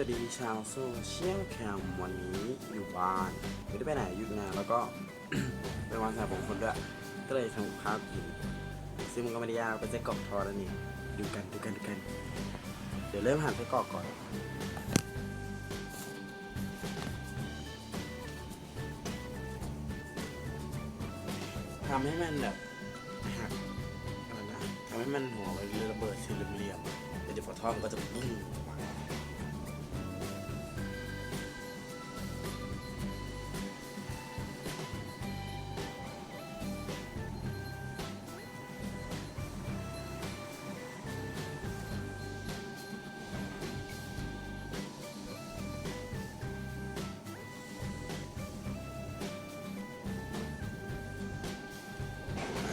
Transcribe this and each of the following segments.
สวัสดีชาวโซเชียลแคมวันนี้อยู่บ้านไม่ได้ไปไหนหยุดงานแล้วก็ไปวางสายผมคนด้วยก็เลยทำข้าวกินซึ่งมันก็ไม่ได้ยากเป็นไส้กรอกทอดแล้วนี่ดูกันดูกันดูกัน เดี๋ยวเริ่มหั่นไส้กรอกก่อนทำให้มันแบบหักอะไรนะทำให้มันหัวมันระเบิดสี่เหลี่ยมเดี๋ยวพอทอดมันก็จะปุ้ง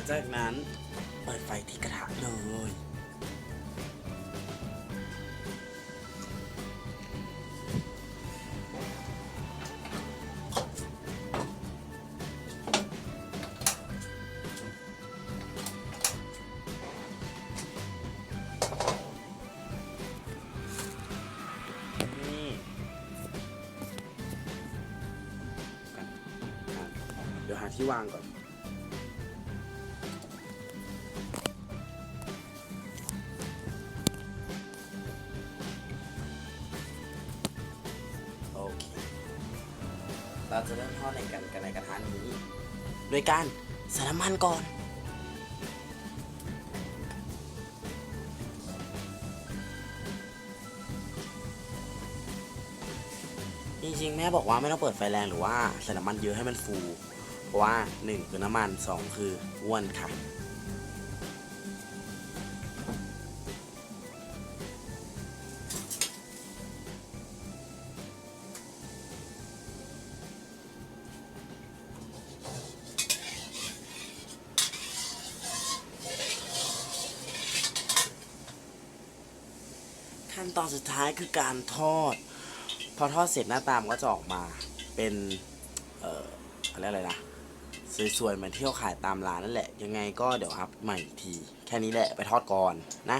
จากนั้นเปิดไฟที่กระทะเลย นี่เดี๋ยวหาที่วางก่อน เราจะเริ่มทอดในกันกันในกระทะนี้ โดยการใส่น้ำมันก่อน จริงๆ แม่บอกว่าไม่ต้องเปิดไฟแรงหรือว่าใส่น้ำมันเยอะให้มันฟู เพราะว่า 1 คือน้ำมัน 2 คืออ้วนค่ะ ขั้นตอนสุดท้ายคือการทอด พอทอดเสร็จหน้าตามก็จะออกมาเป็น เอ่ออะไรยกอะไรนะสวยๆเหมือนที่เขาขายตามร้านนั่นแหละ ยังไงก็เดี๋ยวอัพใหม่อีกที แค่นี้แหละไปทอดก่อนนะ